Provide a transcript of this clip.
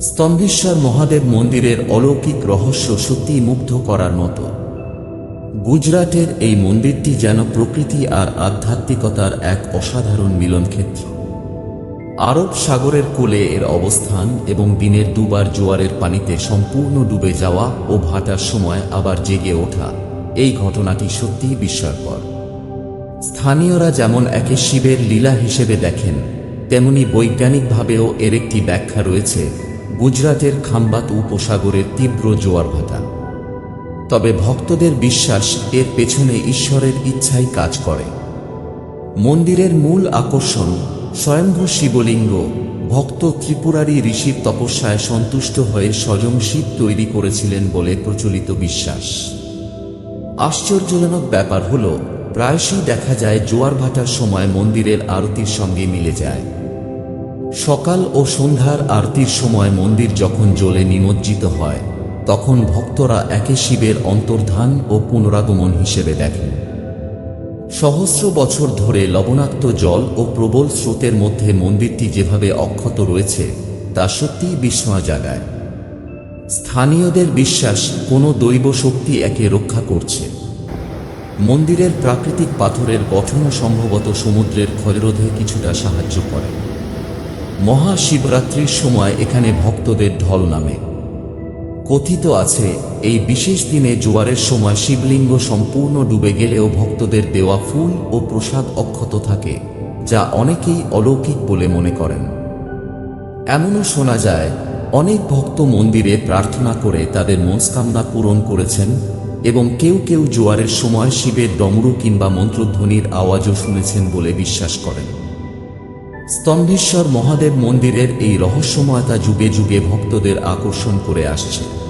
স্তম্ভেশ্বর মহাদেব মন্দিরের অলৌকিক রহস্য সত্যিই মুগ্ধ করার মতো। গুজরাটের এই মন্দিরটি যেন প্রকৃতি আর আধ্যাত্মিকতার এক অসাধারণ মিলনক্ষেত্র। আরব সাগরের কোলে এর অবস্থান এবং দিনের দুবার জোয়ারের পানিতে সম্পূর্ণ ডুবে যাওয়া ও ভাটার সময় আবার জেগে ওঠা, এই ঘটনাটি সত্যিই বিস্ময়কর। স্থানীয়রা যেমন একে শিবের লীলা হিসেবে দেখেন, তেমনি বৈজ্ঞানিকভাবেও এর একটি ব্যাখ্যা রয়েছে। গুজরাটের খাম্বাত উপসাগরের তীব্র জোয়ার ভাটা। তবে ভক্তদের বিশ্বাস, এর পেছনে ঈশ্বরের ইচ্ছাই কাজ করে। মন্দিরের মূল আকর্ষণ স্বয়ংভূ শিবলিঙ্গ। ভক্ত ত্রিপুরারী ঋষির তপস্যায় সন্তুষ্ট হয়ে স্বয়ং শিব তৈরি করেছিলেন বলে প্রচলিত বিশ্বাস। আশ্চর্যজনক ব্যাপার হল, প্রায়শই দেখা যায় জোয়ার ভাটার সময় মন্দিরের আরতির সঙ্গে মিলে যায়। সকাল ও সন্ধ্যার আরতির সময় মন্দির যখন জ্বলে নিমজ্জিত হয়, তখন ভক্তরা একে শিবের অন্তর্ধান ও পুনরাগমন হিসেবে দেখেন। সহস্র বছর ধরে লবণাক্ত জল ও প্রবল স্রোতের মধ্যে মন্দিরটি যেভাবে অক্ষত রয়েছে, তা সত্যিই বিস্ময় জাগায়। স্থানীয়দের বিশ্বাস, কোনো দৈব শক্তি একে রক্ষা করছে। মন্দিরের প্রাকৃতিক পাথরের গঠনও সম্ভবত সমুদ্রের ক্ষয়রোধে কিছুটা সাহায্য করে। মহাশিবরাত্রির সময় এখানে ভক্তদের ঢল নামে। কথিত আছে, এই বিশেষ দিনে জোয়ারের সময় শিবলিঙ্গ সম্পূর্ণ ডুবে গেলেও ভক্তদের দেওয়া ফুল ও প্রসাদ অক্ষত থাকে, যা অনেকেই অলৌকিক বলে মনে করেন। এমনও শোনা যায়, অনেক ভক্ত মন্দিরে প্রার্থনা করে তাদের মনস্কামনা পূরণ করেছেন এবং কেউ কেউ জোয়ারের সময় শিবের ডমরু কিংবা মন্ত্রধ্বনির আওয়াজও শুনেছেন বলে বিশ্বাস করেন। স্তম্ভেশ্বর মহাদেব মন্দিরের এই রহস্যময়তা যুগে যুগে ভক্তদের আকর্ষণ করে আসছে।